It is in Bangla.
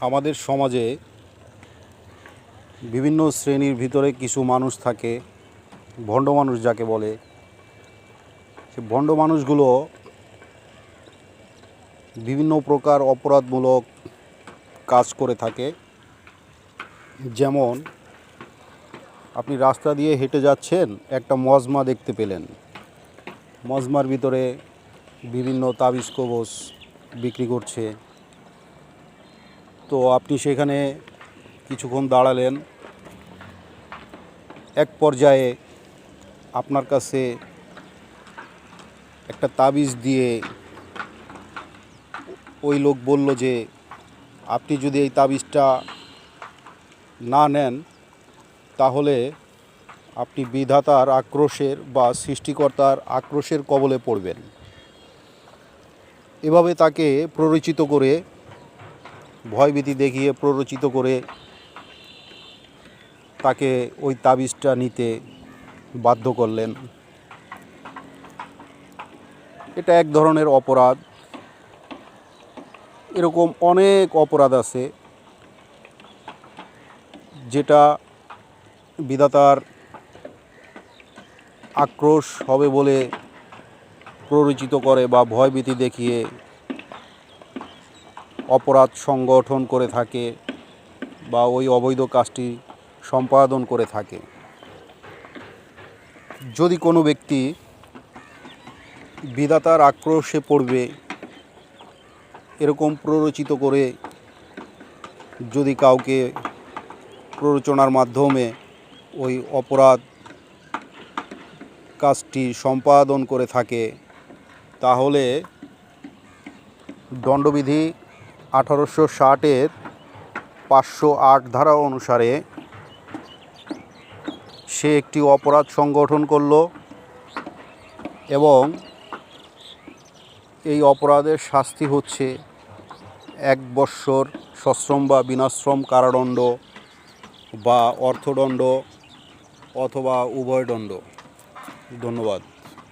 আমাদের সমাজে বিভিন্ন শ্রেণির ভিতরে কিছু মানুষ থাকে, ভণ্ড মানুষ যাকে বলে। সে ভণ্ড মানুষগুলো বিভিন্ন প্রকার অপরাধমূলক কাজ করে থাকে। যেমন, আপনি রাস্তা দিয়ে হেঁটে যাচ্ছেন, একটা মজমা দেখতে পেলেন। মজমার ভিতরে বিভিন্ন তাবিজ কবচ বিক্রি করছে। তো আপনি সেখানে কিছুক্ষণ দাঁড়ালেন। এক পর্যায়ে আপনার কাছে একটা তাবিজ দিয়ে ওই লোক বলল যে, আপনি যদি এই তাবিজটা না নেন, তাহলে আপনি বিধাতার আক্রোশের বা সৃষ্টিকর্তার আক্রোশের কবলে পড়বেন। এভাবে তাকে প্ররোচিত করে ভয়ভীতি দেখিয়ে প্ররোচিত করে তাকে ওই তাবিজটা নিতে বাধ্য করলেন। এটা এক ধরনের অপরাধ। এরকম অনেক অপরাধ আছে যেটা বিধাতার আক্রোশ হবে বলে প্ররোচিত করে বা ভয়ভীতি দেখিয়ে অপরাধ সংগঠন করে থাকে বা ওই অবৈধ কাজটি সম্পাদন করে থাকে। যদি কোনো ব্যক্তি বিধাতার আক্রোশে পড়বে, এরকম প্ররোচিত করে যদি কাউকে প্ররোচনার মাধ্যমে ওই অপরাধ কাজটি সম্পাদন করে থাকে, তাহলে দণ্ডবিধি আঠারোশো ষাটের পাঁচশো আট ধারা অনুসারে সে একটি অপরাধ সংগঠন করল এবং এই অপরাধের শাস্তি হচ্ছে এক বৎসর সশ্রম বা বিনাশ্রম কারাদণ্ড বা অর্থদণ্ড অথবা উভয়দণ্ড। ধন্যবাদ।